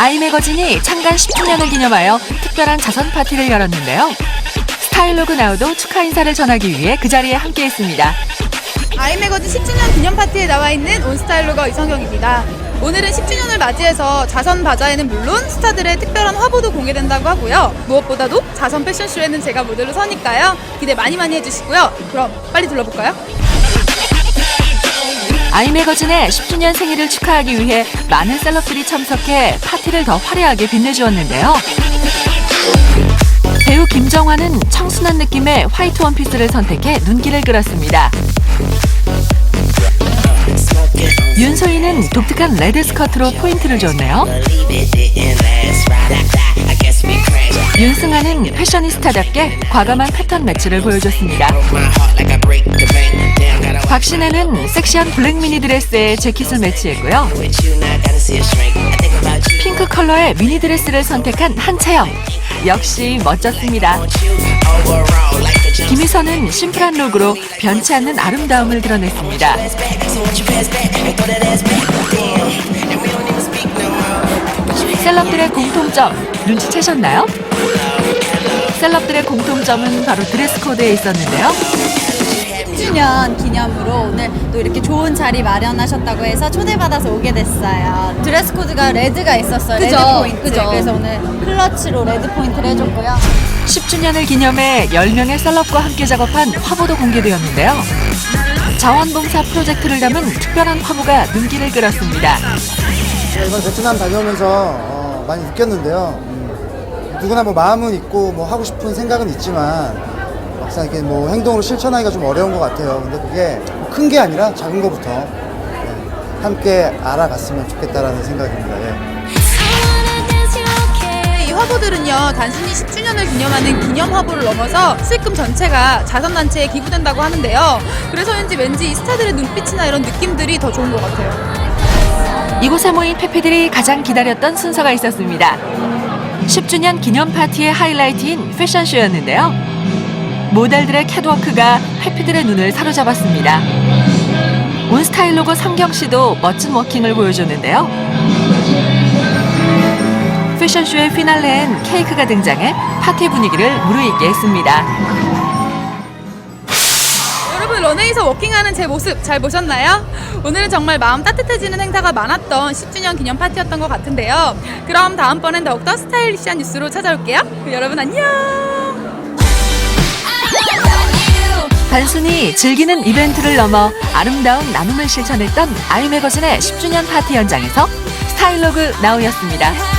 아이매거진이 창간 10주년을 기념하여 특별한 자선 파티를 열었는데요. 스타일로그 나우도 축하 인사를 전하기 위해 그 자리에 함께했습니다. 아이매거진 10주년 기념 파티에 나와 있는 온스타일로거 이성경입니다. 오늘은 10주년을 맞이해서 자선 바자회는 물론 스타들의 특별한 화보도 공개된다고 하고요. 무엇보다도 자선 패션쇼에는 제가 모델로 서니까요. 기대 많이 많이 해주시고요. 그럼 빨리 둘러볼까요? 아이매거진의 10주년 생일을 축하하기 위해 많은 셀럽들이 참석해 파티를 더 화려하게 빛내주었는데요. 배우 김정환은 청순한 느낌의 화이트 원피스를 선택해 눈길을 끌었습니다. 윤소희는 독특한 레드 스커트로 포인트를 줬네요. 윤승아는 패셔니스타답게 과감한 패턴 매치를 보여줬습니다. 박신혜는 섹시한 블랙 미니 드레스에 재킷을 매치했고요. 핑크 컬러의 미니 드레스를 선택한 한채영. 역시 멋졌습니다. 김희선은 심플한 룩으로 변치 않는 아름다움을 드러냈습니다. 셀럽들의 공통점 눈치채셨나요? 셀럽들의 공통점은 바로 드레스 코드에 있었는데요. 10주년 기념으로 오늘 또 이렇게 좋은 자리 마련하셨다고 해서 초대받아서 오게 됐어요. 드레스 코드가 레드가 있었어요. 그죠, 레드 포인트. 그죠. 그래서 오늘 클러치로 레드 포인트를 해줬고요. 10주년을 기념해 10명의 셀럽과 함께 작업한 화보도 공개되었는데요. 자원봉사 프로젝트를 담은 특별한 화보가 눈길을 끌었습니다. 제가 이번 베트남 다녀오면서 어, 많이 느꼈는데요. 음, 누구나 뭐 마음은 있고 뭐 하고 싶은 생각은 있지만 막상 이렇게 뭐 행동으로 실천하기가 좀 어려운 것 같아요. 근데 그게 큰 게 아니라 작은 것부터 네, 함께 알아갔으면 좋겠다라는 생각입니다. 예. 이 화보들은요, 단순히 10주년을 기념하는 기념 화보를 넘어서 수익금 전체가 자선단체에 기부된다고 하는데요. 그래서인지 왠지 이 스타들의 눈빛이나 이런 느낌들이 더 좋은 것 같아요. 이곳에 모인 페페들이 가장 기다렸던 순서가 있었습니다. 10주년 기념 파티의 하이라이트인 패션쇼였는데요. 모델들의 캣워크가 페피들의 눈을 사로잡았습니다. 온스타일 로고 성경 씨도 멋진 워킹을 보여줬는데요. 패션쇼의 피날레엔 케이크가 등장해 파티 분위기를 무르익게 했습니다. 여러분 런웨이에서 워킹하는 제 모습 잘 보셨나요? 오늘은 정말 마음 따뜻해지는 행사가 많았던 10주년 기념 파티였던 것 같은데요. 그럼 다음번엔 더욱더 스타일리시한 뉴스로 찾아올게요. 여러분 안녕! 단순히 즐기는 이벤트를 넘어 아름다운 나눔을 실천했던 아이매거진의 10주년 파티 현장에서 스타일로그 나우였습니다.